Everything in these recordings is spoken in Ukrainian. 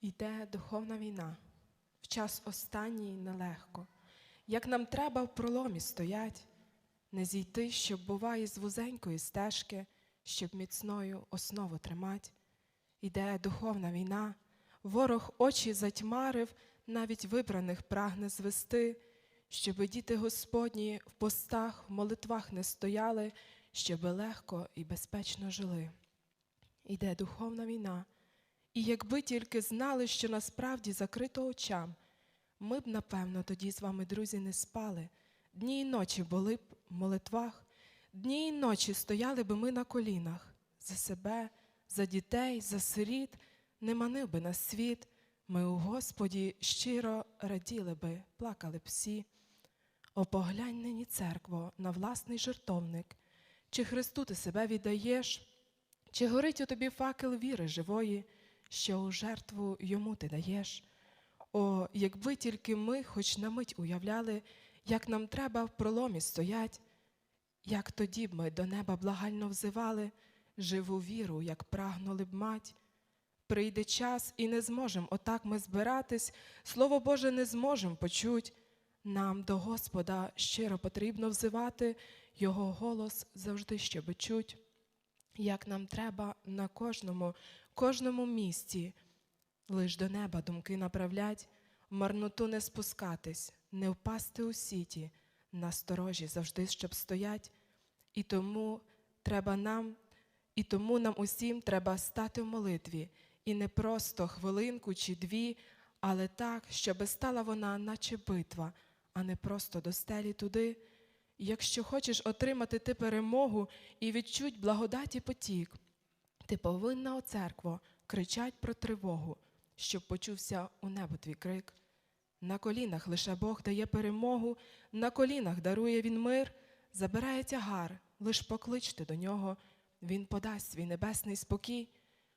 Йде духовна війна, в час останній нелегко. Як нам треба в проломі стоять, не зійти, щоб буває з вузенької стежки, щоб міцною основу тримать. Іде духовна війна, ворог очі затьмарив, навіть вибраних прагне звести, щоби діти Господні в постах, в молитвах не стояли, щоби легко і безпечно жили. Іде духовна війна. І якби тільки знали, що насправді закрито очам, ми б, напевно, тоді з вами, друзі, не спали. Дні й ночі були б в молитвах, дні й ночі стояли би ми на колінах за себе, за дітей, за сиріт, не манив би нас світ. Ми у Господі щиро раділи би, плакали б всі. О, поглянь нині, церкво, на власний жертовник, чи Христу ти себе віддаєш, чи горить у тобі факел віри живої, що у жертву йому ти даєш? О, якби тільки ми хоч на мить уявляли, як нам треба в проломі стоять, як тоді б ми до неба благально взивали, живу віру, як прагнули б мать. Прийде час, і не зможем отак ми збиратись, Слово Боже не зможем почуть. Нам до Господа щиро потрібно взивати, Його голос завжди щоби чуть. Як нам треба на кожному, кожному місці лиш до неба думки направлять, марноту не спускатись, не впасти у сіті, на сторожі завжди щоб стоять. І тому треба нам, і тому нам усім треба стати в молитві, і не просто хвилинку чи дві, але так, щоби стала вона, наче битва, а не просто до стелі туди. Якщо хочеш отримати ти перемогу і відчуть благодаті потік, ти повинна, о церкво, кричать про тривогу, щоб почувся у небо твій крик. На колінах лише Бог дає перемогу, на колінах дарує він мир, забирає тягар, лиш покличте до нього, він подасть свій небесний спокій.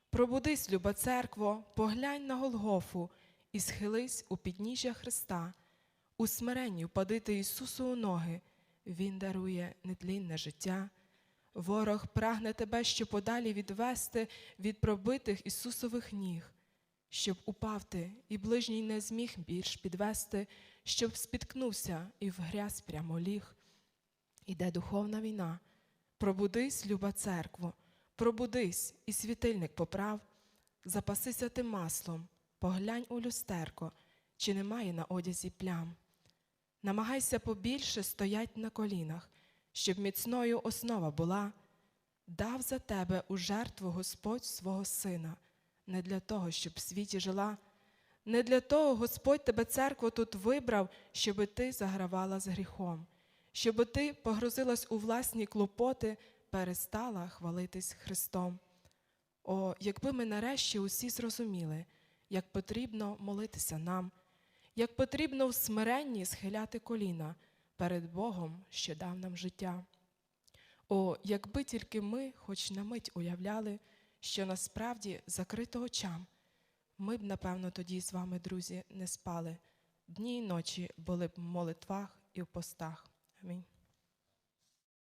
Пробудись, люба церкво, поглянь на Голгофу і схились у підніжжя Христа. У смиренні впадити Ісусу у ноги, Він дарує нетлінне життя. Ворог прагне тебе ще подалі відвести від пробитих Ісусових ніг, щоб упав ти і ближній не зміг більш підвести, щоб спіткнувся і в грязь прямо ліг. Іде духовна війна. Пробудись, люба церкво, пробудись і світильник поправ, запасися ти маслом, поглянь у люстерко, чи немає на одязі плям. Намагайся побільше стоять на колінах, щоб міцною основа була. Дав за тебе у жертву Господь свого сина, не для того, щоб в світі жила, не для того Господь тебе церкву тут вибрав, щоби ти загравала з гріхом, щоби ти погрузилась у власні клопоти, перестала хвалитись Христом. О, якби ми нарешті усі зрозуміли, як потрібно молитися нам, як потрібно в смиренні схиляти коліна перед Богом, що дав нам життя. О, якби тільки ми, хоч на мить уявляли, що насправді закрито очам, ми б, напевно, тоді з вами, друзі, не спали. Дні й ночі були б в молитвах і в постах. Амінь.